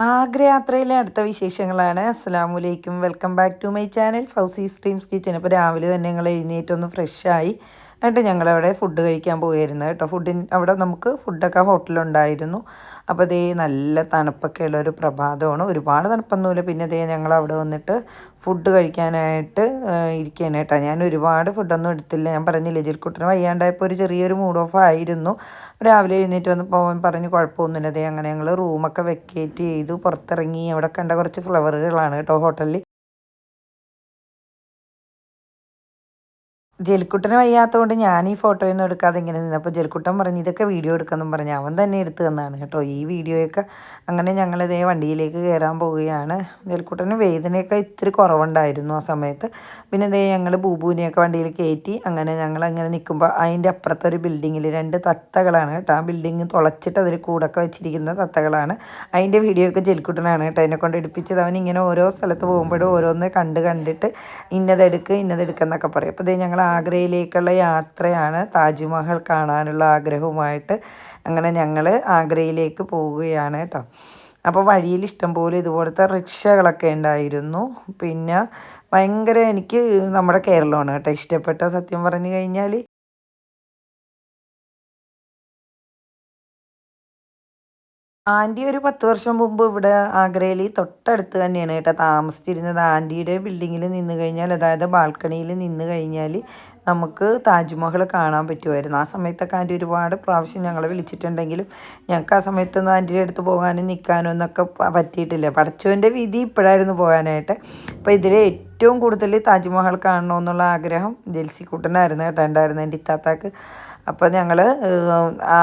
ആഗ്രയാത്രയിലെ അടുത്ത വിശേഷങ്ങളാണ്. അസ്സാം വലൈക്കും welcome back to my channel Fousi streams kitchen ഇപ്പോൾ രാവിലെ തന്നെ ഞങ്ങൾ എഴുന്നേറ്റ് ഒന്ന് ഫ്രഷായി എന്നിട്ട് ഞങ്ങളവിടെ ഫുഡ് കഴിക്കാൻ പോയിരുന്നു കേട്ടോ. ഫുഡിന് അവിടെ നമുക്ക് ഫുഡൊക്കെ ഹോട്ടലുണ്ടായിരുന്നു അപ്പോൾ ദേ നല്ല തണുപ്പൊക്കെ ഉള്ള ഒരു പ്രഭാതമാണ്. ഒരുപാട് തണുപ്പൊന്നുമില്ല. പിന്നെ ദേ ഞങ്ങൾ അവിടെ വന്നിട്ട് ഫുഡ് കഴിക്കാനായിട്ട് ഇരിക്കുകയാണ് കേട്ടോ. ഞാൻ ഒരുപാട് ഫുഡൊന്നും എടുത്തില്ല. ഞാൻ പറഞ്ഞില്ലേ ജിൽക്കുട്ടന് വയ്യാണ്ടായപ്പോൾ ഒരു ചെറിയൊരു മൂഡ് ഓഫ് ആയിരുന്നു. രാവിലെ എഴുന്നേറ്റ് വന്ന് പോകാൻ പറഞ്ഞ് കുഴപ്പമൊന്നുമില്ല. ദേ അങ്ങനെ ഞങ്ങൾ റൂമൊക്കെ വെക്കേറ്റ് ചെയ്തു പുറത്തിറങ്ങി. അവിടെ കണ്ട കുറച്ച് ഫ്ലവറുകളാണ് കേട്ടോ ഹോട്ടലിൽ ജലിക്കുട്ടന് വയ്യാത്തതുകൊണ്ട് ഞാൻ ഈ ഫോട്ടോയൊന്നും എടുക്കാതെ ഇങ്ങനെ നിന്നപ്പോൾ ജലിക്കുട്ടൻ പറഞ്ഞു ഇതൊക്കെ വീഡിയോ എടുക്കാമെന്നും പറഞ്ഞു അവൻ തന്നെ എടുത്തു തന്നാണ് കേട്ടോ. ഈ വീഡിയോയൊക്കെ അങ്ങനെ ഞങ്ങളിതേ വണ്ടിയിലേക്ക് കയറാൻ പോവുകയാണ്. ജലിക്കുട്ടന് വേദനയൊക്കെ ഇത്തിരി കുറവുണ്ടായിരുന്നു ആ സമയത്ത്. പിന്നെ ഇതേ ഞങ്ങൾ ബൂബൂനെയൊക്കെ വണ്ടിയിൽ കയറ്റി അങ്ങനെ ഞങ്ങൾ അങ്ങനെ നിൽക്കുമ്പോൾ അതിന്റെ അപ്പുറത്തെ ഒരു ബിൽഡിങ്ങിൽ രണ്ട് തത്തകളാണ് കേട്ടോ. ആ ബിൽഡിങ് തുളച്ചിട്ട് അതിൽ കൂടൊക്കെ വെച്ചിരിക്കുന്ന തത്തകളാണ്. അതിന്റെ വീഡിയോ ഒക്കെ ജലിക്കുട്ടനാണ് കേട്ടോ എന്നെ കൊണ്ട് എടുപ്പിച്ചത്. അവൻ ഇങ്ങനെ ഓരോ സ്ഥലത്ത് പോകുമ്പോഴും ഓരോന്ന് കണ്ട് കണ്ടിട്ട് ഇന്നതെടുക്ക് എന്നൊക്കെ പറയും. അപ്പോൾ ഇതേ ഞങ്ങൾ ആഗ്രയിലേക്കുള്ള യാത്രയാണ് താജ്മഹൽ കാണാനുള്ള ആഗ്രഹവുമായിട്ട് അങ്ങനെ ഞങ്ങൾ ആഗ്രയിലേക്ക് പോവുകയാണ് കേട്ടോ. അപ്പോൾ വഴിയിൽ ഇഷ്ടംപോലെ ഇതുപോലത്തെ റിക്ഷകളൊക്കെ ഉണ്ടായിരുന്നു. പിന്നെ ഭയങ്കര എനിക്ക് നമ്മുടെ കേരളമാണ് കേട്ടോ. ഇഷ്ടപ്പെട്ട സത്യം പറഞ്ഞു കഴിഞ്ഞാൽ ആന്റി ഒരു പത്ത് വർഷം മുമ്പ് ഇവിടെ ആഗ്രയിൽ തൊട്ടടുത്ത് തന്നെയാണ് കേട്ടോ താമസിച്ചിരുന്നത്. ആന്റിയുടെ ബിൽഡിങ്ങിൽ നിന്ന് കഴിഞ്ഞാൽ അതായത് ബാൽക്കണിയിൽ നിന്ന് കഴിഞ്ഞാൽ നമുക്ക് താജ്മഹൽ കാണാൻ പറ്റുമായിരുന്നു. ആ സമയത്തൊക്കെ ആന്റി ഒരുപാട് പ്രാവശ്യം ഞങ്ങളെ വിളിച്ചിട്ടുണ്ടെങ്കിലും ഞങ്ങൾക്ക് ആ സമയത്തൊന്നും ആന്റിയുടെ അടുത്ത് പോകാനും നിൽക്കാനും എന്നൊക്കെ പറ്റിയിട്ടില്ല. പഠിച്ചവന്റെ വിധി ഇപ്പോഴായിരുന്നു പോകാനായിട്ട്. അപ്പോൾ ഇതിൽ ഏറ്റവും കൂടുതൽ താജ്മഹൽ കാണണമെന്നുള്ള ആഗ്രഹം ജെൽസി കൂട്ടനായിരുന്നു കേട്ടോ. ഉണ്ടായിരുന്നു എന്റെ ഇത്താത്താക്ക്. അപ്പോൾ ഞങ്ങൾ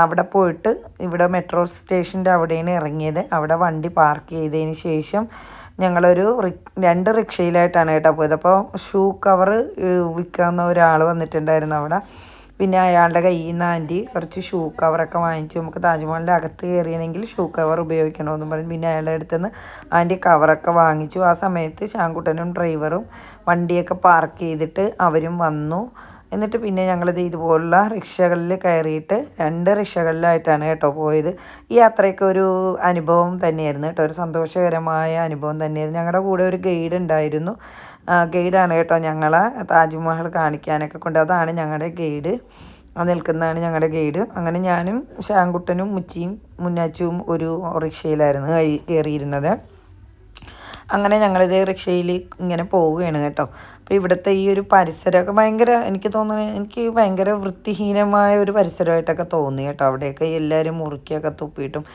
അവിടെ പോയിട്ട് ഇവിടെ മെട്രോ സ്റ്റേഷന്റെ അവിടെയാണ് ഇറങ്ങിയത്. അവിടെ വണ്ടി പാർക്ക് ചെയ്തതിന് ശേഷം ഞങ്ങളൊരു രണ്ട് റിക്ഷയിലായിട്ടാണ് കേട്ടോ പോയത്. അപ്പോൾ ഷൂ കവറ് വിൽക്കാവുന്ന ഒരാൾ വന്നിട്ടുണ്ടായിരുന്നു അവിടെ. പിന്നെ അയാളുടെ കയ്യിൽ നിന്ന് ആന്റി കുറച്ച് ഷൂ കവറൊക്കെ വാങ്ങിച്ച്. നമുക്ക് താജ്മഹലിന്റെ അകത്ത് കയറിയണമെങ്കിൽ ഷൂ കവർ ഉപയോഗിക്കണമെന്ന് പറഞ്ഞു. പിന്നെ അയാളുടെ അടുത്ത് നിന്ന് ആന്റി കവറൊക്കെ വാങ്ങിച്ചു. ആ സമയത്ത് ശാങ്കുട്ടനും ഡ്രൈവറും വണ്ടിയൊക്കെ പാർക്ക് ചെയ്തിട്ട് അവരും വന്നു. എന്നിട്ട് പിന്നെ ഞങ്ങളിത് ഇതുപോലുള്ള റിക്ഷകളിൽ കയറിയിട്ട് രണ്ട് റിക്ഷകളിലായിട്ടാണ് കേട്ടോ പോയത്. ഈ യാത്രയൊക്കെ ഒരു അനുഭവം തന്നെയായിരുന്നു കേട്ടോ. ഒരു സന്തോഷകരമായ അനുഭവം തന്നെയായിരുന്നു. ഞങ്ങളുടെ കൂടെ ഒരു ഗൈഡ് ഉണ്ടായിരുന്നു. ഗൈഡാണ് കേട്ടോ ഞങ്ങളെ താജ്മഹൽ കാണിക്കാനൊക്കെ കൊണ്ട് അതാണ് ഞങ്ങളുടെ ഗൈഡ്. നിൽക്കുന്നതാണ് ഞങ്ങളുടെ ഗൈഡ്. അങ്ങനെ ഞാനും ശാങ്കുട്ടനും മുച്ചിയും മുന്നാച്ചും ഒരു റിക്ഷയിലായിരുന്നു കയറിയിരുന്നത്. അങ്ങനെ ഞങ്ങളിത് റിക്ഷയിൽ ഇങ്ങനെ പോവുകയാണ് കേട്ടോ. അപ്പോൾ ഇവിടുത്തെ ഈ ഒരു പരിസരമൊക്കെ ഭയങ്കര എനിക്ക് തോന്നുന്നു എനിക്ക് ഭയങ്കര വൃത്തിഹീനമായ ഒരു പരിസരമായിട്ടൊക്കെ തോന്നി കേട്ടോ. അവിടെയൊക്കെ എല്ലാവരും മുറുക്കിയൊക്കെ തുപ്പിയിട്ടും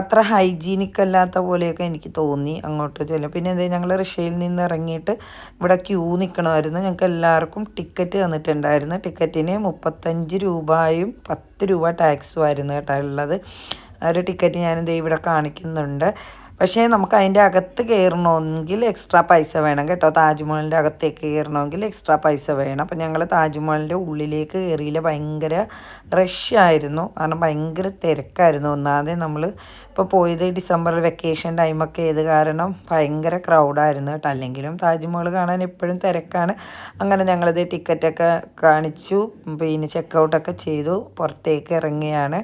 അത്ര ഹൈജീനിക് അല്ലാത്ത പോലെയൊക്കെ എനിക്ക് തോന്നി അങ്ങോട്ട് ചെല്ലും പിന്നെ എന്താ ഞങ്ങൾ റിക്ഷയിൽ നിന്ന് ഇറങ്ങിയിട്ട് ഇവിടെ ക്യൂ നിൽക്കണമായിരുന്നു ഞങ്ങൾക്ക് എല്ലാവർക്കും ടിക്കറ്റ് തന്നിട്ടുണ്ടായിരുന്നു. ടിക്കറ്റിന് മുപ്പത്തഞ്ച് രൂപയും പത്ത് രൂപ ടാക്സും ആയിരുന്നു കേട്ടോ ഉള്ളത്. ഒരു ടിക്കറ്റ് ഞാനെന്താ ഇവിടെ കാണിക്കുന്നുണ്ട്. പക്ഷേ നമുക്ക് അതിന്റെ അകത്ത് കയറണമെങ്കിൽ എക്സ്ട്രാ പൈസ വേണം കേട്ടോ. താജ്മഹലിന്റെ അകത്തേക്ക് കയറണമെങ്കിൽ എക്സ്ട്രാ പൈസ വേണം. അപ്പം ഞങ്ങൾ താജ്മഹലിന്റെ ഉള്ളിലേക്ക് കയറിയില്ല. ഭയങ്കര റഷ് ആയിരുന്നു. കാരണം ഭയങ്കര തിരക്കായിരുന്നു. ഒന്നാതെ നമ്മൾ ഇപ്പോൾ പോയത് ഡിസംബർ വെക്കേഷൻ ടൈമൊക്കെ ഏത് കാരണം ഭയങ്കര ക്രൗഡായിരുന്നു കേട്ടോ. അല്ലെങ്കിലും താജ്മഹൽ കാണാൻ എപ്പോഴും തിരക്കാണ്. അങ്ങനെ ഞങ്ങളിത് ടിക്കറ്റൊക്കെ കാണിച്ചു. പിന്നെ ചെക്കൗട്ടൊക്കെ ചെയ്തു. പുറത്തേക്ക് ഇറങ്ങിയാണ്.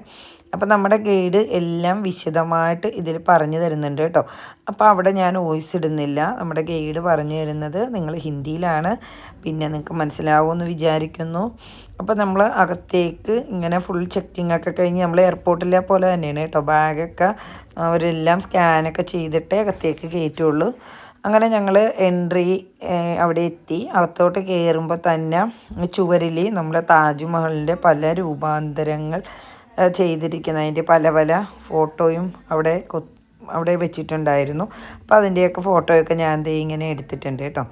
അപ്പോൾ നമ്മുടെ ഗൈഡ് എല്ലാം വിശദമായിട്ട് ഇതിൽ പറഞ്ഞു തരുന്നുണ്ട് കേട്ടോ. അപ്പോൾ അവിടെ ഞാൻ വോയിസ് ഇടുന്നില്ല. നമ്മുടെ ഗൈഡ് പറഞ്ഞു തരുന്നത് നിങ്ങൾ ഹിന്ദിയിലാണ്. പിന്നെ നിങ്ങൾക്ക് മനസ്സിലാവുമെന്ന് വിചാരിക്കുന്നു. അപ്പോൾ നമ്മൾ അകത്തേക്ക് ഇങ്ങനെ ഫുൾ ചെക്കിംഗ് ഒക്കെ കഴിഞ്ഞ് നമ്മൾ എയർപോർട്ടിലെ പോലെ തന്നെയാണ് കേട്ടോ. ബാഗൊക്കെ അവരെല്ലാം സ്കാനൊക്കെ ചെയ്തിട്ടേ അകത്തേക്ക് കയറ്റുള്ളൂ. അങ്ങനെ ഞങ്ങൾ എൻട്രി അവിടെ എത്തി. അകത്തോട്ട് കയറുമ്പോൾ തന്നെ ചുവരിൽ നമ്മുടെ താജ്മഹലിന്റെ പല രൂപാന്തരങ്ങൾ ചെയ്തിരിക്കുന്ന അതിന്റെ പല പല ഫോട്ടോയും അവിടെ അവിടെ വെച്ചിട്ടുണ്ടായിരുന്നു. അപ്പോൾ അതിന്റെയൊക്കെ ഫോട്ടോയൊക്കെ ഞാൻ ദേ ഇങ്ങനെ എടുത്തിട്ടുണ്ട് കേട്ടോ.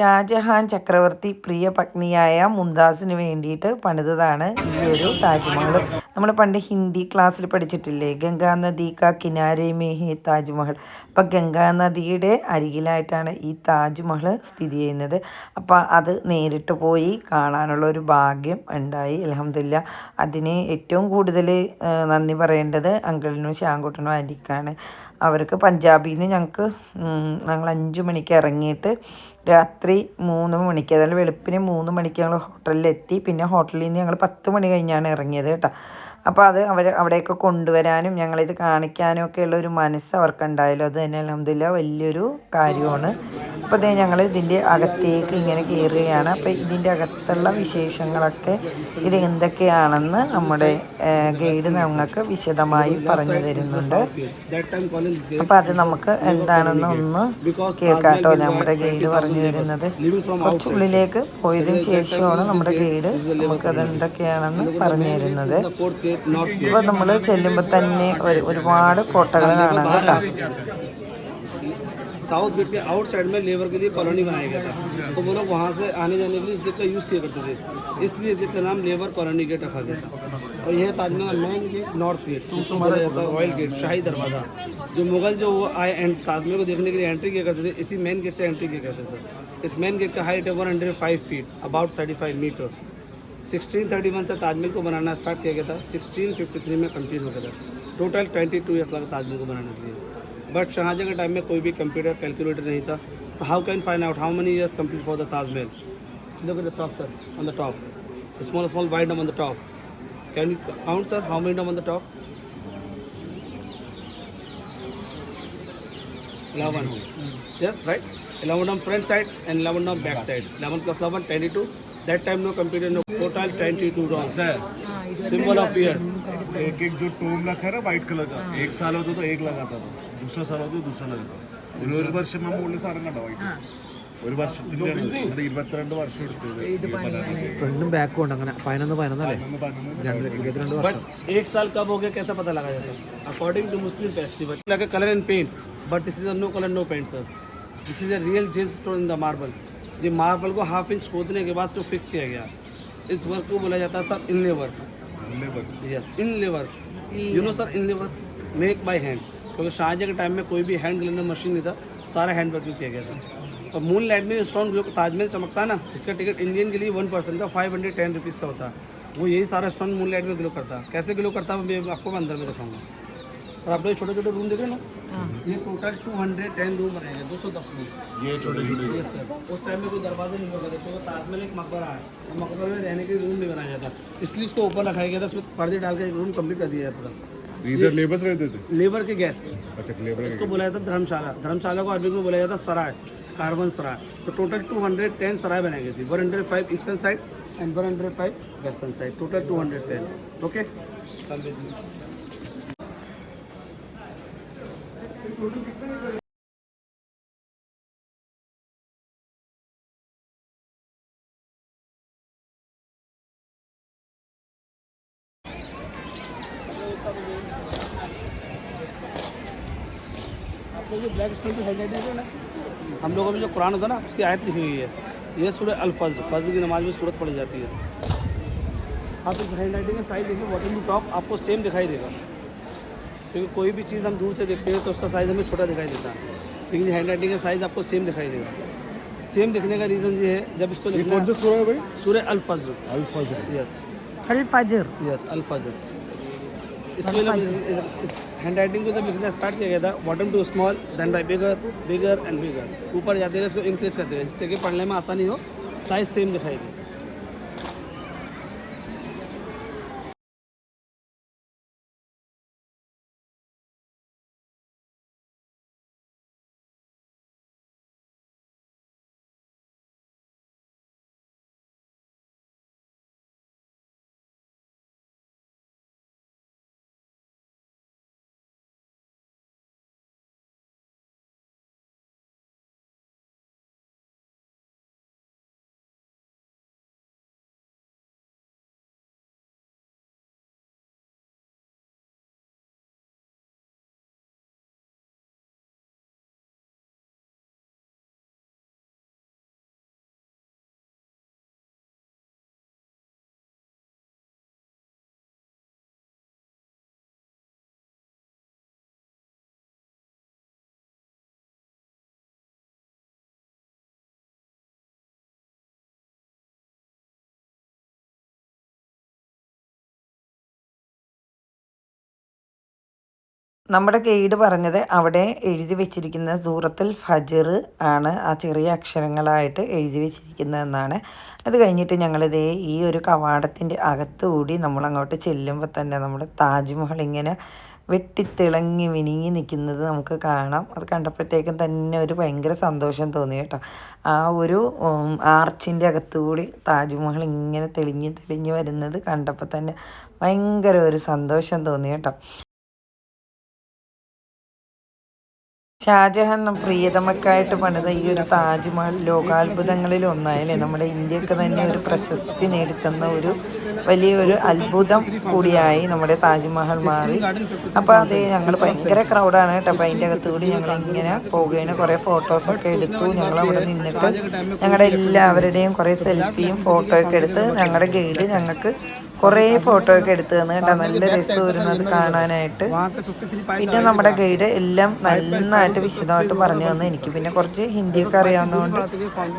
ഷാജഹാൻ ചക്രവർത്തി പ്രിയ പത്നിയായ മുംതാസിന് വേണ്ടിയിട്ട് പണിതതാണ് ഈ ഒരു താജ്മഹൽ. നമ്മൾ പണ്ട് ഹിന്ദി ക്ലാസ്സിൽ പഠിച്ചിട്ടില്ലേ? ഗംഗാ നദി കാ കിനാരെ മേ ഹേ താജ്മഹൽ. അപ്പം ഗംഗാ നദിയുടെ അരികിലായിട്ടാണ് ഈ താജ്മഹൽ സ്ഥിതി ചെയ്യുന്നത്. അപ്പോൾ അത് നേരിട്ട് പോയി കാണാനുള്ള ഒരു ഭാഗ്യം ഉണ്ടായി. അലഹമില്ല അതിന് ഏറ്റവും കൂടുതൽ നന്ദി പറയേണ്ടത് അങ്കിളിനും ശ്യാംകുട്ടനും ആന്റിക്കാണ്. അവർക്ക് പഞ്ചാബിൽ നിന്ന് ഞങ്ങൾക്ക് ഞങ്ങൾ അഞ്ച് മണിക്ക് ഇറങ്ങിയിട്ട് രാത്രി മൂന്ന് മണിക്ക് അതായത് വെളുപ്പിന് മൂന്ന് മണിക്ക് ഞങ്ങൾ ഹോട്ടലിലെത്തി. പിന്നെ ഹോട്ടലിൽ നിന്ന് ഞങ്ങൾ പത്ത് മണി കഴിഞ്ഞാണ് ഇറങ്ങിയത് കേട്ടോ. അപ്പോൾ അത് അവർ അവിടെയൊക്കെ കൊണ്ടുവരാനും ഞങ്ങളിത് കാണിക്കാനും ഉള്ള ഒരു മനസ്സ് അവർക്കുണ്ടായാലും അത് തന്നെ അലഹമില്ല വലിയൊരു കാര്യമാണ്. അപ്പോൾ അതേ ഞങ്ങൾ ഇതിന്റെ അകത്തേക്ക് ഇങ്ങനെ കയറുകയാണ് അപ്പോൾ ഇതിന്റെ അകത്തുള്ള വിശേഷങ്ങളൊക്കെ ഇത് എന്തൊക്കെയാണെന്ന് നമ്മുടെ ഗൈഡ് ഞങ്ങൾക്ക് വിശദമായി പറഞ്ഞു തരുന്നുണ്ട്. അപ്പോൾ അത് നമുക്ക് എന്താണെന്ന് ഒന്ന് കേൾക്കാട്ടോ. നമ്മുടെ ഗൈഡ് പറഞ്ഞു തരുന്നത് കുറച്ചുള്ളിലേക്ക് പോയതിന് ശേഷമാണ് നമ്മുടെ ഗൈഡ് നമുക്കത് എന്തൊക്കെയാണെന്ന് പറഞ്ഞു തരുന്നത്. അപ്പോൾ നമ്മൾ ചെല്ലുമ്പോൾ തന്നെ ഒരു ഒരുപാട് കോട്ടകൾ കാണാം കേട്ടോ साउथ गेट के आउट साइड में लेबर के लिए कॉलोनी बनाया गया था तो वो लोग वहाँ से आने जाने के लिए इस गेट का यूज़ किया करते थे इसलिए इस गेट का नाम लेबर कॉलोनी गेट रखा गया था और यह Taj Mahal main gate north gate जिसको बोला जाता है रॉयल गेट शाही दरवाज़ा जो मुगल जो वो आए एंड ताजमहल को देखने के लिए एंट्री किया करते थे इसी मेन गेट से एंट्री किया करते थे इस मेन गेट का हाइट है one hundred five feet about thirty five metre 1631 से ताजमहल को बनाना स्टार्ट किया गया था। 1653 में कंप्लीट हो गया था। टोटल 22 इयर्स लगा ताजमहल को बनाने के लिए। बट शाहजहाँ के टाइम में कोई भी कंप्यूटर कैलकुलेटर नहीं था। तो how can find out how money years complete for the Taj Mahal? Look at the top sir on the top small small wide numb on the top can you count sir how many numb on the top 11 yes right? 11 on front side and 11 on back side. 11 plus 11 22 that time no computer no total 22 wrong symbol of years एक एक जो Tomé रखा है ना white colour का एक साल होता तो एक लगाता था दूसरा साल होता दूसरा लगाता ഒരു ഒരു വർഷം നമ്മൾ മുകളിൽ സാധനം കണ്ടോ വൈറ്റ് ഒരു വർഷത്തിന്റെ ഇവിടെ ഇരുപത്തിരണ്ട് വർഷം എടുത്തത് ഫ്രണ്ടും ബാക്കും ഉണ്ട് അങ്ങനെ പതിനൊന്ന് പതിനൊന്നല്ലേ രണ്ട് ഇരുപത്തിരണ്ട് but വർഷം एक साल कब हो गया कैसा पता लगा जाता है according to Muslim festival like a color and paint but this is a no color no paint sir this is a real gemstone in the marble ये मार्बल को हाफ़ इंच खोदने के बाद उसको फिक्स किया गया। इस वर्क को बोला जाता है sir in work labour yes in work you know sir in work make by hand क्योंकि शाहजहाँ के टाइम में कोई भी हैंड ग्लेंडर मशीन नहीं था सारा हैंड वर्क किया गया था। तो मून लाइट में स्टोन जो ताजमहल चमकता है ना इसका टिकट इंडियन के लिए वन परसेंट का फाइव हंड्रेड टेन रुपीज़ का होता है। वो यही सारा स्टोन मून लाइट में ग्लो करता है। कैसे ग्लो करता है मैं आपको मैं अंदर में दिखाऊँगा। और आप लोग छोटे छोटे रूम देख रहे ना? ये total two hundred ten room बनाए गए दो सौ दस रूम। ये छोटे छोटे यस सर उस टाइम में कोई दरवाजे नहीं होगा तो ताजमहल एक मकबरा है। और मकबरे में रहने के रूम नहीं बनाया जाता। इसलिए इसको ऊपर रखाया गया था उसमें पर्दे डाल के रूम कंप्लीट कर दिया जाता था। इधर लेबर्स रहते थे? लेबर के गैस अच्छा लेबर इसको बोला जाता धर्मशाला। धर्मशाला को अरबिक में बोला जाता सराय कार्बन सराय। तो टोटल 210 सराय बनाई गई थी। 105 eastern side and 105 western side total 210 okay आप लोग हम लोगों में जो कुरान होता है ना, उसकी आयत लिखी हुई है। ये सूरह अल फज्र फज्र की नमाज़ में सूरत पढ़ी जाती है। आप इस हैंड राइटिंग साइज़ देखिए बॉटम टू टॉप आपको सेम दिखाई देगा। क्योंकि कोई भी चीज़ हम दूर से देखते हैं तो उसका साइज़ हमें छोटा दिखाई देता है। लेकिन हैंड राइटिंग का साइज़ आपको सेम दिखाई देगा। सेम दिखने का रीज़न ये है जब इसको लिखना कौन सा भाई? यस अल्फजर। यस अल्फजर। इसमें हैंड राइटिंग को जब लिखना स्टार्ट किया गया था bottom to small then by bigger bigger and bigger ऊपर जाते हुए इसको इंक्रीज करते हैं जिससे कि पढ़ने में आसानी हो साइज़ सेम दिखाई दे। നമ്മുടെ ഗൈഡ് പറഞ്ഞത് അവിടെ എഴുതി വെച്ചിരിക്കുന്ന സൂറത്തുൽ ഫജർ ആണ് ആ ചെറിയ അക്ഷരങ്ങളായിട്ട് എഴുതി വെച്ചിരിക്കുന്നതെന്നാണ്. അത് കഴിഞ്ഞിട്ട് ഞങ്ങളിതേ ഈ ഒരു കവാടത്തിന്റെ അകത്തുകൂടി നമ്മൾ അങ്ങോട്ട് ചെല്ലുമ്പോൾ തന്നെ നമ്മുടെ താജ്മഹൽ ഇങ്ങനെ വെട്ടിത്തിളങ്ങി മിനിങ്ങി നിൽക്കുന്നത് നമുക്ക് കാണാം. അത് കണ്ടപ്പോഴത്തേക്കും തന്നെ ഒരു ഭയങ്കര സന്തോഷം തോന്നി കേട്ടോ. ആ ഒരു ആർച്ചിന്റെ അകത്തുകൂടി താജ്മഹൽ ഇങ്ങനെ തെളിഞ്ഞ് തെളിഞ്ഞ് വരുന്നത് കണ്ടപ്പോൾ തന്നെ ഭയങ്കര ഒരു സന്തോഷം തോന്നി കേട്ടോ. ഷാജഹാൻ പ്രിയതമക്കായിട്ട് പണിത ഈ ഒരു താജ്മഹൽ ലോകാത്ഭുതങ്ങളിൽ ഒന്നായാലേ നമ്മുടെ ഇന്ത്യയ്ക്ക് തന്നെ ഒരു പ്രശസ്തി നേടിത്തന്ന ഒരു വലിയൊരു അത്ഭുതം കൂടിയായി നമ്മുടെ താജ്മഹൽ മാറി. അപ്പോൾ അത് ഞങ്ങൾ ഭയങ്കര ക്രൗഡാണ് കേട്ടോ. അപ്പോൾ അതിന്റെ അകത്ത് കൂടി ഞങ്ങൾ ഇങ്ങനെ പോകുകയാണ് കുറേ ഫോട്ടോസൊക്കെ എടുത്തു. ഞങ്ങൾ അവിടെ നിന്നിട്ട് ഞങ്ങളുടെ എല്ലാവരുടെയും കുറേ സെൽഫിയും ഫോട്ടോയൊക്കെ എടുത്ത് ഞങ്ങളുടെ ഗൈഡ് ഞങ്ങൾക്ക് കുറേ ഫോട്ടോ ഒക്കെ എടുത്തു തന്നു കേട്ടോ. നല്ല രസം വരുന്നത് കാണാനായിട്ട്. പിന്നെ നമ്മുടെ ഗൈഡ് എല്ലാം നന്നായി നന്നായിട്ട് വിശദമായിട്ട് പറഞ്ഞു തന്നു. എനിക്ക് പിന്നെ കുറച്ച് ഹിന്ദിയൊക്കെ അറിയാവുന്നതുകൊണ്ട്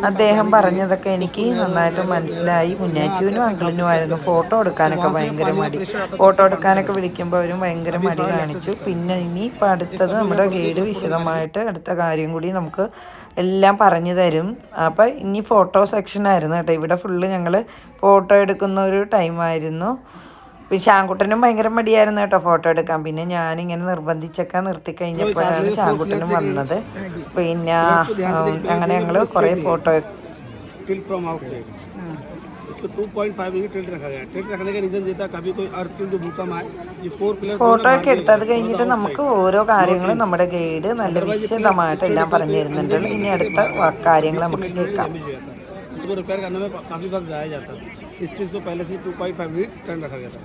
അദ്ദേഹം പറഞ്ഞതൊക്കെ എനിക്ക് നന്നായിട്ട് മനസ്സിലായി. മുന്നാച്ചുവിനും അങ്കിളിനുമായിരുന്നു ഫോട്ടോ എടുക്കാനൊക്കെ ഭയങ്കര മടി. ഫോട്ടോ എടുക്കാനൊക്കെ വിളിക്കുമ്പോൾ അവരും ഭയങ്കര മടി കാണിച്ചു. പിന്നെ ഇനി ഇപ്പം അടുത്തത് നമ്മുടെ ഗൈഡ് വിശദമായിട്ട് അടുത്ത കാര്യം കൂടി നമുക്ക് എല്ലാം പറഞ്ഞു തരും. അപ്പം ഇനി ഫോട്ടോ സെക്ഷൻ ആയിരുന്നു കേട്ടോ. ഇവിടെ ഫുള്ള് ഞങ്ങൾ ഫോട്ടോ എടുക്കുന്ന ഒരു ടൈമായിരുന്നു പിന്നെ ശാങ്കുട്ടനും ഭയങ്കര മടിയായിരുന്നു കേട്ടോ ഫോട്ടോ എടുക്കാൻ. പിന്നെ ഞാനിങ്ങനെ നിർബന്ധിച്ചൊക്കെ നിർത്തി കഴിഞ്ഞപ്പോഴാണ് ശാങ്കുട്ടനും വന്നത്. പിന്നെ അങ്ങനെ ഞങ്ങൾ കുറേ ഫോട്ടോ ഫോട്ടോ ഒക്കെ എടുത്തത് കഴിഞ്ഞിട്ട് നമുക്ക് ഓരോ കാര്യങ്ങളും നമ്മുടെ ഗൈഡ് നല്ല വിശദമായിട്ട് എല്ലാം പറഞ്ഞു തരുന്നുണ്ട് ഇനി അടുത്ത കാര്യങ്ങൾ നമുക്ക് കേൾക്കാം. डैमेज चीज़ को पहले से टू पॉइंट फाइव वक्त ज़ाया जाता इसलिए इसको पहले से 2.5 मिनट टर्न रखा गया था।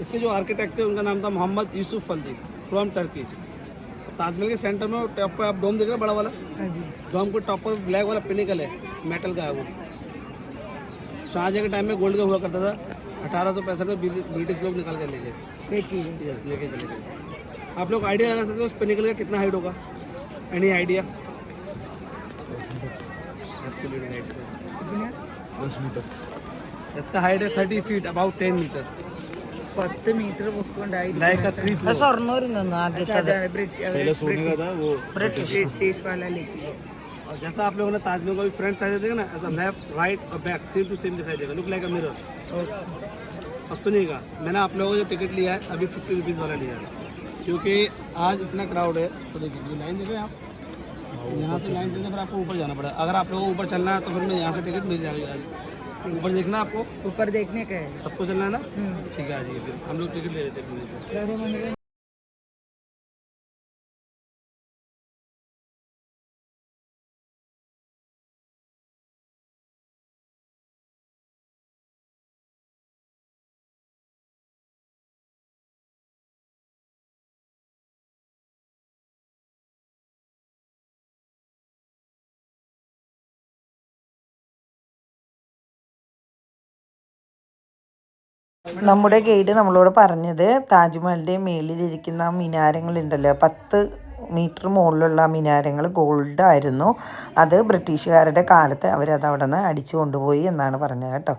इसके जो आर्किटेक्ट थे उनका नाम था Mohammed Yusuf Faldi from Turkey Taj Mahal के सेंटर में टॉप पे आप डोम देख रहे हैं बड़ा वाला? डोम के टॉप पर ब्लैक वाला पिनिकल है मेटल का है वो। शाहजहाँ के टाइम में गोल्ड का हुआ करता था अठारह सौ पैंसठ में ब्रिटिश लोग निकाल कर ले गए। यस लेके चले गए। आप लोग आइडिया लगा सकते हो उस पिनिकल का कितना हाइट होगा? एनी आइडिया इसका हाइट है thirty feet about ten metre പത്ത് മീറ്റർ പൊക്കമുണ്ടായിരുന്നു लाइक का थ्री फ्लोर ഷൊർണൂർ നിന്നു ആദ്യത്തെ पहले सोने का था वो ബ്രിട്ടീഷ് वाला लेके और जैसा आप लोगों ने ताजमहल का भी फ्रंट साइड देगा ना ऐसा लेफ्ट राइट और बैक सेम टू सेम दिखाई देगा लुक लाइक अ मिरर अब सुनिएगा मैंने आप लोगों को जो टिकट लिया है अभी फिफ्टी रुपीज़ वाला लिया है क्योंकि आज इतना क्राउड है तो देखिए ये लाइन देखें आप यहाँ से लाइन देखें फिर आपको ऊपर जाना पड़ेगा अगर आप लोगों को ऊपर चलना है तो फिर मैं यहाँ से टिकट मिल जाएगी आज ऊपर देखना आपको? ऊपर देखने का है। सबको चलना है ना? ठीक है आ जाइए फिर हम लोग टिकट ले लेते हैं। നമ്മുടെ ഗൈഡ് നമ്മളോട് പറഞ്ഞത് താജ്മഹലിന്റെ മേളിലിരിക്കുന്ന മിനാരങ്ങളുണ്ടല്ലോ പത്ത് മീറ്റർ മുകളിലുള്ള മിനാരങ്ങൾ ഗോൾഡ് ആയിരുന്നു. അത് ബ്രിട്ടീഷുകാരുടെ കാലത്ത് അവരത് അവിടെ നിന്ന് അടിച്ചു കൊണ്ടുപോയി എന്നാണ് പറഞ്ഞത് കേട്ടോ.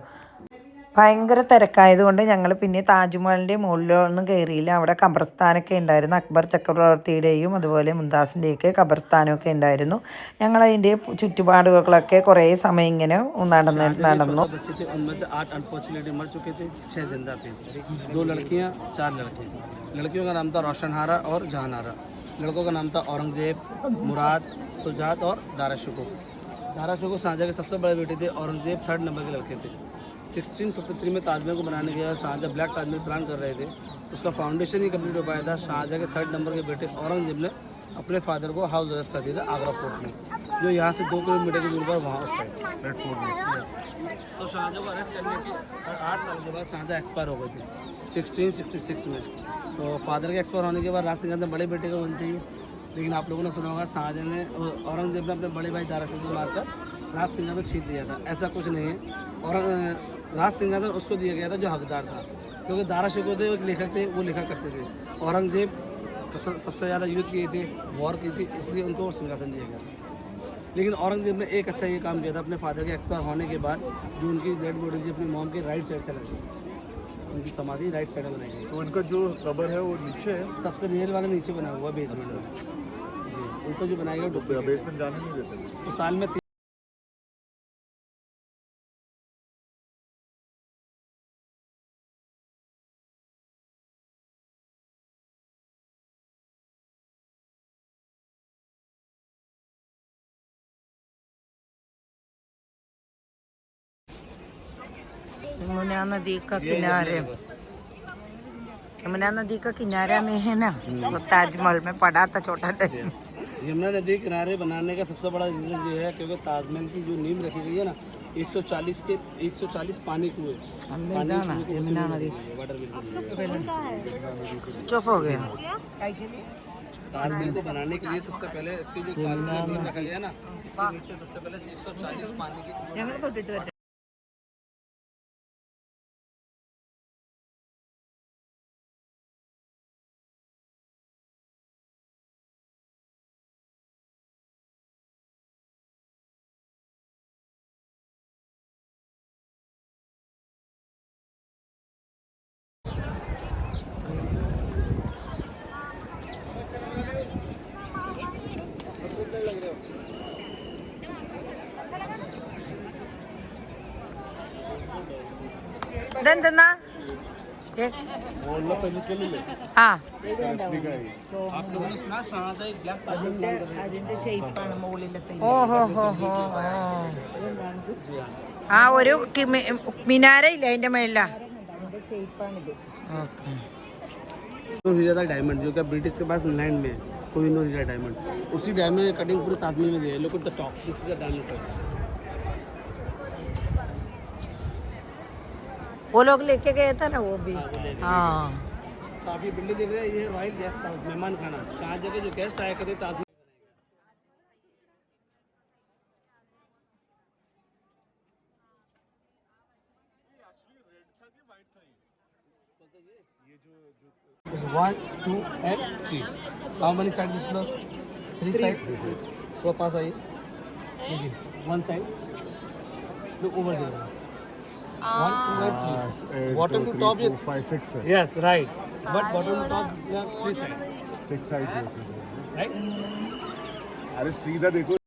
ഭയങ്കര തിരക്കായതുകൊണ്ട് ഞങ്ങൾ പിന്നെ താജ്മഹലിൻ്റെ മുകളിലൊന്നും കയറിയില്ല അവിടെ ഖബർസ്ഥാനൊക്കെ ഉണ്ടായിരുന്നു അക്ബർ ചക്രവർത്തിയുടെയും അതുപോലെ മുംതാസിൻ്റെയൊക്കെ ഖബർസ്ഥാനമൊക്കെ ഉണ്ടായിരുന്നു ഞങ്ങൾ അതിൻ്റെ ചുറ്റുപാടുകളൊക്കെ കുറേ സമയം ഇങ്ങനെ നടന്ന് നടന്നു चौदह बच्चे थे उनमें से आठ अनफॉर्चुनेटली मर चुके थे छह जिंदा थे दो लड़कियां चार लड़के लड़कियों का नाम था रोशन हारा और जहान हारा लड़कों का नाम था औरंगजेब मुराद सुजात और दारा शुको दारा शुको शाहजहाँ के सबसे बड़े बेटे थे औरंगजेब थर्ड नंबर के लड़के थे 1653 में ताजमहल को बनाने के बाद शाहजहाँ ब्लैक ताजमहल प्लान कर रहे थे। उसका फाउंडेशन ही कंप्लीट हो पाया था। शाहजहाँ के थर्ड नंबर के बेटे औरंगज़ेब ने अपने फादर को हाउस अरेस्ट कर दिया था आगरा फोर्ट में। जो यहाँ से दो किलोमीटर की दूरी पर वहाँ उस साइड रेड फोर्ट में। तो शाहजहाँ को अरेस्ट करने के आठ साल के बाद शाहजहाँ एक्सपायर हो गए थे। सिक्सटीन सिक्सटी सिक्स में। तो फादर के एक्सपायर होने के बाद राज सिंह ने बड़े बेटे को होनी चाहिए लेकिन आप लोगों ने सुना होगा शाहजहाँ ने औरंगज़ेब ने अपने बड़े भाई दारा को मारकर राज सिंहासन छीन लिया था ऐसा कुछ नहीं है। और राज सिंहासन उसको दिया गया था जो हकदार था क्योंकि दारा शिकोदेव एक लेखक थे वो लिखा करते थे। औरंगज़ेब तो सबसे ज़्यादा युद्ध किए थे वॉर की थी इसलिए उनको सिंहासन दिया गया था। लेकिन औरंगज़ेब ने एक अच्छा ये काम किया था अपने फादर के एक्सपायर होने के बाद जो उनकी डेड बॉडी थी अपनी मॉम के राइट साइड से लगी। उनकी समाधि राइट साइड में बनाई गई। तो उनका जो कबर है वो नीचे है? सबसे रियल वाला नीचे बना हुआ बेसमेंट में। जी ऊपर जो बनाया गया डुप्लीकेट बेसमेंट जाने नहीं देते? तो साल में यमुना नदी का किनारे। यमुना नदी का किनारे में है ना? वो ताजमहल में पड़ा था छोटा यमुना नदी के किनारे बनाने का सबसे बड़ा रीज़न ये है क्योंकि ताजमहल की जो नींव रखी गई है ना 140 के 140 पानी कुएँ। नींव रखी गई है, हो गया। ताजमहल को बनाने के लिए सबसे पहले इसकी जो ताजमहल रखा गया ना इसके नीचे सबसे पहले 140 पानी के ഷേപ്പാണ് മുകളിലത്തെ ഓ ഹോ ഹോ ഹോ ഓ. ആ ഒരു കിമി- മിനാര ഇല്ല അതിന്റെ മേളിലാ അതിന്റെ ഷേപ്പാണിത് ഓക്കെ तो हीरा था डायमंड जो कि ब्रिटिश के पास लैंड में है कोई नो हीरा डायमंड उसी डायमंड की कटिंग पूरे ताजमहल में दी है लुक एट द टॉप वो लोग लेके गए थे ना वो भी हाँ तो आप ये बिल्डिंग देख रहे हैं ये है रॉयल गेस्ट हाउस मेहमान खाना शाहजहाँ के जो गेस्ट आया करते Taj Mahal One, two, and three. How many side this block? Three side. वो पास आइए side. Look over there. One, two, and three. Bottom to top ये फाइव सिक्स है Yes, right. But bottom to top, you have three sides, six side right? अरे सीधा देखो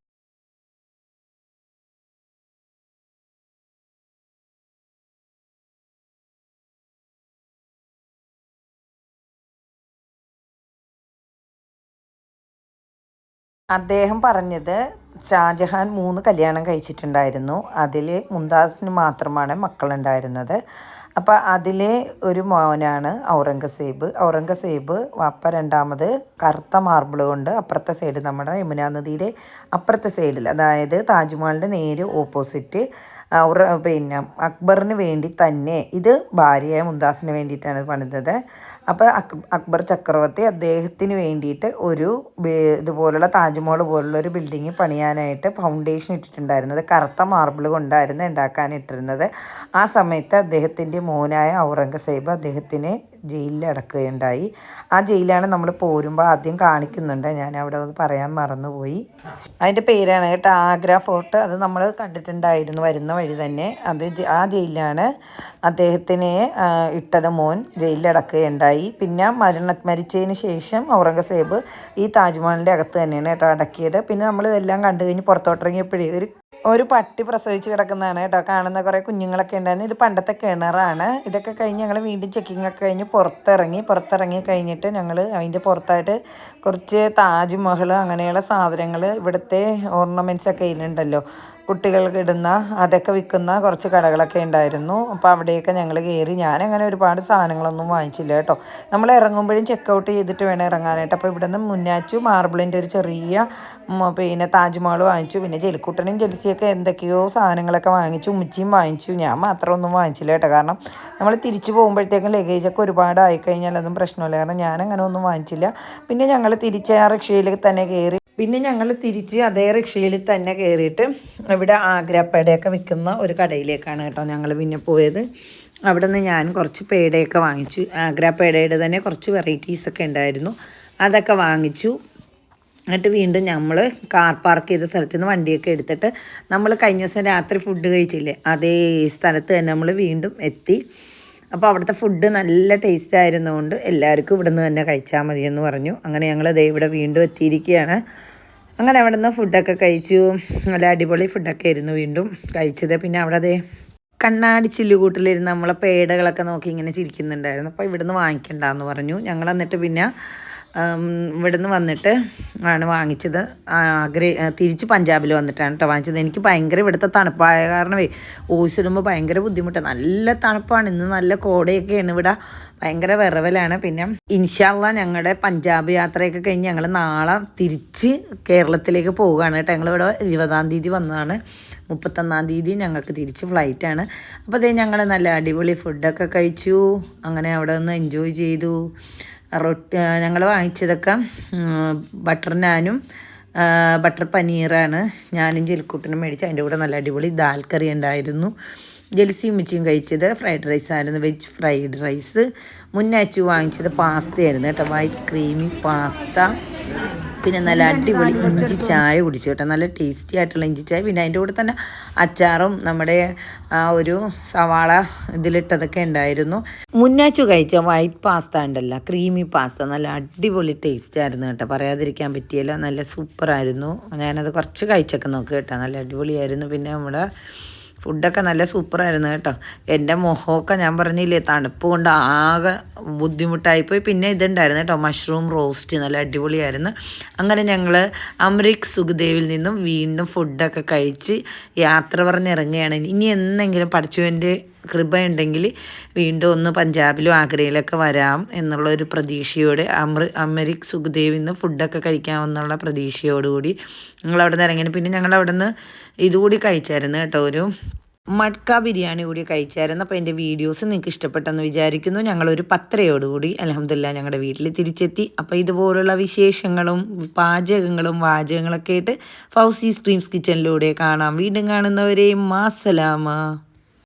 അദ്ദേഹം പറഞ്ഞത് ഷാജഹാൻ മൂന്ന് കല്യാണം കഴിച്ചിട്ടുണ്ടായിരുന്നു. അതിൽ മുംതാസിന് മാത്രമാണ് മക്കളുണ്ടായിരുന്നത്. അപ്പോൾ അതിലെ ഒരു മോനാണ് ഔറംഗസേബ്. ഔറംഗസേബ് വാപ്പ രണ്ടാമത് കറുത്ത മാർബിൾ കൊണ്ട് അപ്പുറത്തെ സൈഡ് നമ്മുടെ യമുനാ നദിയുടെ അപ്പുറത്തെ സൈഡിൽ അതായത് താജ്മഹലിന്റെ നേരെ ഓപ്പോസിറ്റ് പിന്നെ അക്ബറിന് വേണ്ടി തന്നെ ഇത് ഭാര്യയായ മുംതാസിന് വേണ്ടിയിട്ടാണ് പണിതത്. അപ്പോൾ അക് അക്ബർ ചക്രവർത്തി അദ്ദേഹത്തിന് വേണ്ടിയിട്ട് ഒരു ഇതുപോലുള്ള താജ്മഹൽ പോലുള്ള ഒരു ബിൽഡിങ് പണിയാനായിട്ട് ഫൗണ്ടേഷൻ ഇട്ടിട്ടുണ്ടായിരുന്നത് കറുത്ത മാർബിൾ കൊണ്ടായിരുന്നു ഉണ്ടാക്കാൻ ഇട്ടിരുന്നത് ആ സമയത്ത് അദ്ദേഹത്തിന്റെ മോനായ ഔറംഗസേബ് അദ്ദേഹത്തിനെ ജയിലിൽ അടക്കുകയുണ്ടായി. ആ ജയിലാണ് നമ്മൾ പോരുമ്പോൾ ആദ്യം കാണിക്കുന്നുണ്ട്. ഞാൻ അവിടെ അത് പറയാൻ മറന്നുപോയി. അതിന്റെ പേരാണ് കേട്ടോ ആഗ്ര ഫോർട്ട്. അത് നമ്മൾ കണ്ടിട്ടുണ്ടായിരുന്നു വരുന്ന വഴി തന്നെ. അത് ആ ജയിലിലാണ് അദ്ദേഹത്തിനെ ഇട്ടത് മോൻ ജയിലിലടക്കുകയുണ്ടായി പിന്നെ മരണ മരിച്ചതിന് ശേഷം ഔറംഗസേബ് ഈ താജ്മഹലിന്റെ അകത്ത് തന്നെയാണ് കേട്ടോ അടക്കിയത്. പിന്നെ നമ്മൾ ഇതെല്ലാം കണ്ടു കഴിഞ്ഞ് പുറത്തോട്ടിറങ്ങിയപ്പോഴേ ഒരു ഒരു പട്ടി പ്രസവിച്ച് കിടക്കുന്നതാണ് കേട്ടോ. കാണുന്ന കുറേ കുഞ്ഞുങ്ങളൊക്കെ ഉണ്ടായിരുന്നു. ഇത് പണ്ടത്തെ കിണറാണ്. ഇതൊക്കെ കഴിഞ്ഞ് ഞങ്ങൾ വീണ്ടും ചെക്കിംഗ് ഒക്കെ കഴിഞ്ഞ് പുറത്തിറങ്ങി പുറത്തിറങ്ങി കഴിഞ്ഞിട്ട് ഞങ്ങൾ അതിന്റെ പുറത്തായിട്ട് കുറച്ച് താജ്മഹൽ അങ്ങനെയുള്ള സാധനങ്ങൾ ഇവിടുത്തെ ഓർണമെന്റ്സ് ഒക്കെ ഇതിലുണ്ടല്ലോ. കുട്ടികൾക്ക് ഇടുന്ന അതൊക്കെ വിൽക്കുന്ന കുറച്ച് കടകളൊക്കെ ഉണ്ടായിരുന്നു. അപ്പോൾ അവിടെയൊക്കെ ഞങ്ങൾ കയറി. ഞാനങ്ങനെ ഒരുപാട് സാധനങ്ങളൊന്നും വാങ്ങിച്ചില്ല കേട്ടോ. നമ്മൾ ഇറങ്ങുമ്പോഴും ചെക്ക് ഔട്ട് ചെയ്തിട്ട് വേണം ഇറങ്ങാനായിട്ട്. അപ്പോൾ ഇവിടെ നിന്ന് മുന്നാച്ചു മാർബിളിന്റെ ഒരു ചെറിയ പിന്നെ താജ്മഹൽ വാങ്ങിച്ചു. പിന്നെ ജലിക്കുട്ടനും ജലിസിയൊക്കെ എന്തൊക്കെയോ സാധനങ്ങളൊക്കെ വാങ്ങിച്ചു. ഉമ്മച്ചിയും വാങ്ങിച്ചു. ഞാൻ മാത്രം ഒന്നും വാങ്ങിച്ചില്ല കേട്ടോ. കാരണം നമ്മൾ തിരിച്ചു പോകുമ്പോഴത്തേക്കും ലഗേജൊക്കെ ഒരുപാട് ആയിക്കഴിഞ്ഞാൽ അതും പ്രശ്നമില്ല. കാരണം ഞാനങ്ങനെ ഒന്നും വാങ്ങിച്ചില്ല. പിന്നെ ഞങ്ങൾ തിരിച്ച് ആ റിക്ഷയിൽ തന്നെ കയറി പിന്നെ ഞങ്ങൾ തിരിച്ച് അതേ റിക്ഷയിൽ തന്നെ കയറിയിട്ട് ഇവിടെ ആഗ്രപ്പേടയൊക്കെ വിൽക്കുന്ന ഒരു കടയിലേക്കാണ് കേട്ടോ ഞങ്ങൾ പിന്നെ പോയത്. അവിടെ നിന്ന് ഞാൻ കുറച്ച് പേടയൊക്കെ വാങ്ങിച്ചു. ആഗ്ര പേടയുടെ തന്നെ കുറച്ച് വെറൈറ്റീസ് ഒക്കെ ഉണ്ടായിരുന്നു. അതൊക്കെ വാങ്ങിച്ചു. എന്നിട്ട് വീണ്ടും നമ്മൾ കാർ പാർക്ക് ചെയ്ത സ്ഥലത്ത് നിന്ന് വണ്ടിയൊക്കെ എടുത്തിട്ട് നമ്മൾ കഴിഞ്ഞ ദിവസം രാത്രി ഫുഡ് കഴിച്ചില്ലേ? അതേ സ്ഥലത്ത് തന്നെ നമ്മൾ വീണ്ടും എത്തി. അപ്പോൾ അവിടുത്തെ ഫുഡ് നല്ല ടേസ്റ്റ് ആയിരുന്നുകൊണ്ട് എല്ലാവർക്കും ഇവിടെ നിന്ന് തന്നെ കഴിച്ചാൽ മതിയെന്ന് പറഞ്ഞു. അങ്ങനെ ഞങ്ങൾ ദേ ഇവിടെ വീണ്ടും എത്തിയിരിക്കുകയാണ്. അങ്ങനെ അവിടെ നിന്ന് ഫുഡൊക്കെ കഴിച്ചു. നല്ല അടിപൊളി ഫുഡൊക്കെ ആയിരുന്നു വീണ്ടും കഴിച്ചത്. പിന്നെ അവിടെ അതേ കണ്ണാടി ചില്ലുകൂട്ടിലിരുന്ന് നമ്മളെ പേടകളൊക്കെ നോക്കി ഇങ്ങനെ ചിരിക്കുന്നുണ്ടായിരുന്നു. അപ്പോൾ ഇവിടുന്ന് വാങ്ങിക്കണ്ടെന്ന് പറഞ്ഞു. ഞങ്ങൾ എന്നിട്ട് പിന്നെ ഇവിടുന്ന് വന്നിട്ട് ആണ് വാങ്ങിച്ചത്. ആഗ്ര തിരിച്ച് പഞ്ചാബിൽ വന്നിട്ടാണ് കേട്ടോ വാങ്ങിച്ചത്. എനിക്ക് ഭയങ്കര ഇവിടുത്തെ തണുപ്പായ കാരണമേ ഓസിടുമ്പോൾ ഭയങ്കര ബുദ്ധിമുട്ടാണ് നല്ല തണുപ്പാണ്. ഇന്ന് നല്ല കോടയൊക്കെയാണ് ഇവിടെ. ഭയങ്കര വിറവലാണ്. പിന്നെ ഇൻഷാല്ല ഞങ്ങളുടെ പഞ്ചാബ് യാത്രയൊക്കെ കഴിഞ്ഞ് ഞങ്ങൾ നാളെ തിരിച്ച് കേരളത്തിലേക്ക് പോവുകയാണ് കേട്ടോ. ഞങ്ങളിവിടെ ഇരുപതാം തീയതി വന്നതാണ്. മുപ്പത്തൊന്നാം തീയതി ഞങ്ങൾക്ക് തിരിച്ച് ഫ്ലൈറ്റാണ് അപ്പോൾ അതേ ഞങ്ങൾ നല്ല അടിപൊളി ഫുഡൊക്കെ കഴിച്ചു. അങ്ങനെ അവിടെ നിന്ന് എൻജോയ് ചെയ്തു. റൊട്ടി ഞങ്ങൾ വാങ്ങിച്ചതൊക്കെ ബട്ടർ നാനും ബട്ടർ പനീറാണ് ഞാനും ജെലിക്കൂട്ടിനും മേടിച്ച് അതിന്റെ കൂടെ നല്ല അടിപൊളി ദാൽ കറി ഉണ്ടായിരുന്നു. ജെലിസിയും മിച്ചിയും കഴിച്ചത് ഫ്രൈഡ് റൈസ് ആയിരുന്നു. വെജ് ഫ്രൈഡ് റൈസ് മുന്നച്ചു വാങ്ങിച്ചത് പാസ്ത ആയിരുന്നു കേട്ടോ. White creamy pasta. പിന്നെ നല്ല അടിപൊളി ഇഞ്ചി ചായ കുടിച്ചു കേട്ടോ. നല്ല ടേസ്റ്റി ആയിട്ടുള്ള ഇഞ്ചി ചായ. പിന്നെ അതിന്റെ കൂടെ തന്നെ അച്ചാറും നമ്മുടെ ആ ഒരു സവാള ഇതിലിട്ടതൊക്കെ ഉണ്ടായിരുന്നു. മുന്നാച്ചു കഴിച്ച വൈറ്റ് പാസ്ത ഉണ്ടല്ലോ ക്രീമി പാസ്ത. നല്ല അടിപൊളി ടേസ്റ്റ് ആയിരുന്നു കേട്ടോ. പറയാതിരിക്കാൻ പറ്റിയല്ല. നല്ല സൂപ്പറായിരുന്നു ഞാനത് കുറച്ച് കഴിച്ചൊക്കെ നോക്കി കേട്ടോ. നല്ല അടിപൊളിയായിരുന്നു. പിന്നെ നമ്മുടെ ഫുഡൊക്കെ നല്ല സൂപ്പറായിരുന്നു കേട്ടോ. എന്റെ മുഖമൊക്കെ ഞാൻ പറഞ്ഞില്ലേ തണുപ്പ് കൊണ്ട് ആകെ ബുദ്ധിമുട്ടായിപ്പോയി. പിന്നെ ഇതുണ്ടായിരുന്നു കേട്ടോ മഷ്റൂം റോസ്റ്റ് നല്ല അടിപൊളിയായിരുന്നു. അങ്ങനെ ഞങ്ങൾ അമൃക് സുഖദേവിൽ നിന്നും വീണ്ടും ഫുഡൊക്കെ കഴിച്ച് യാത്ര പറഞ്ഞിറങ്ങുകയാണ് ഇനി എന്നെങ്കിലും പഠിച്ചവന്റെ കൃപ ഉണ്ടെങ്കിൽ വീണ്ടും ഒന്ന് പഞ്ചാബിലും ആഗ്രയിലൊക്കെ വരാം എന്നുള്ള ഒരു പ്രതീക്ഷയോടെ അമൃ അമരിക് സുഖദേവിൽ നിന്ന് ഫുഡൊക്കെ കഴിക്കാമെന്നുള്ള പ്രതീക്ഷയോടുകൂടി ഞങ്ങൾ അവിടെ നിന്ന് ഇറങ്ങിയത് പിന്നെ ഞങ്ങൾ അവിടെ നിന്ന് ഇതുകൂടി കഴിച്ചായിരുന്നു കേട്ടോ ഒരു മട്ക ബിരിയാണി കൂടി കഴിച്ചായിരുന്നു. അപ്പോൾ എന്റെ വീഡിയോസ് നിങ്ങൾക്ക് ഇഷ്ടപ്പെട്ടെന്ന് വിചാരിക്കുന്നു. ഞങ്ങളൊരു പത്രയോടുകൂടി അലഹമില്ല ഞങ്ങളുടെ വീട്ടിൽ തിരിച്ചെത്തി. അപ്പോൾ ഇതുപോലുള്ള വിശേഷങ്ങളും പാചകങ്ങളും വാചകങ്ങളൊക്കെ ആയിട്ട് ഫൗസി സ്ട്രീംസ് കിച്ചനിലൂടെ കാണാം. വീണ്ടും കാണുന്നവരെയും മാസലാമ.